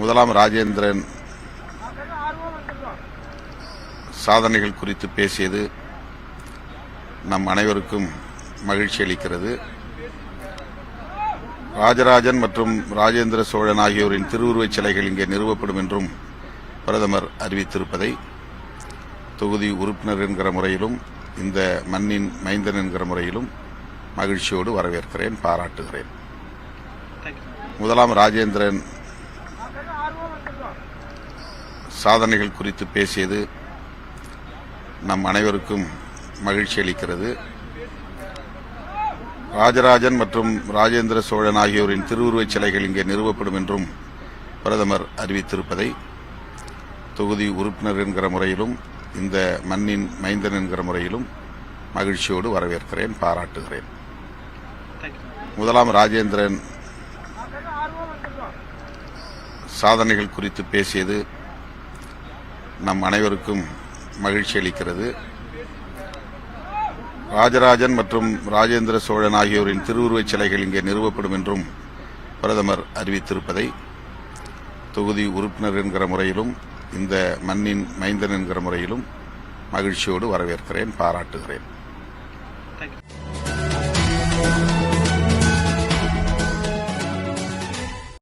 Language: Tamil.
முதலாம் ராஜேந்திரன் சாதனைகள் குறித்து பேசியது நம் அனைவருக்கும் மகிழ்ச்சி அளிக்கிறது. ராஜராஜன் மற்றும் ராஜேந்திர சோழன் ஆகியோரின் திருவுருவச் சிலைகள் இங்கே நிறுவப்படும் என்றும் பிரதமர் அறிவித்திருப்பதை தொகுதி உறுப்பினர் என்கிற முறையிலும் இந்த மண்ணின் மைந்தன் என்கிற முறையிலும் மகிழ்ச்சியோடு வரவேற்கிறேன் பாராட்டுகிறேன். முதலாம் ராஜேந்திரன் சாதனைகள் குறித்து பேசியது நம் அனைவருக்கும் மகிழ்ச்சி அளிக்கிறது. ராஜராஜன் மற்றும் ராஜேந்திர சோழன் ஆகியோரின் திருவுருவச் சிலைகள் இங்கே நிறுவப்படும் என்றும் பிரதமர் அறிவித்திருப்பதை தொகுதி உறுப்பினர் என்கிற முறையிலும் இந்த மண்ணின் மைந்தன் என்கிற முறையிலும் மகிழ்ச்சியோடு வரவேற்கிறேன் பாராட்டுகிறேன். முதலாம் ராஜேந்திரன் சாதனைகள் குறித்து பேசியது நம் அனைவருக்கும் மகிழ்ச்சி அளிக்கிறது. ராஜராஜன் மற்றும் ராஜேந்திர சோழன் ஆகியோரின் திருவுருவச் சிலைகள் இங்கே நிறுவப்படும் என்றும் பிரதமர் அறிவித்திருப்பதை தொகுதி உறுப்பினர் என்கிற முறையிலும் இந்த மண்ணின் மைந்தன் என்கிற முறையிலும் மகிழ்ச்சியோடு வரவேற்கிறேன் பாராட்டுகிறேன்.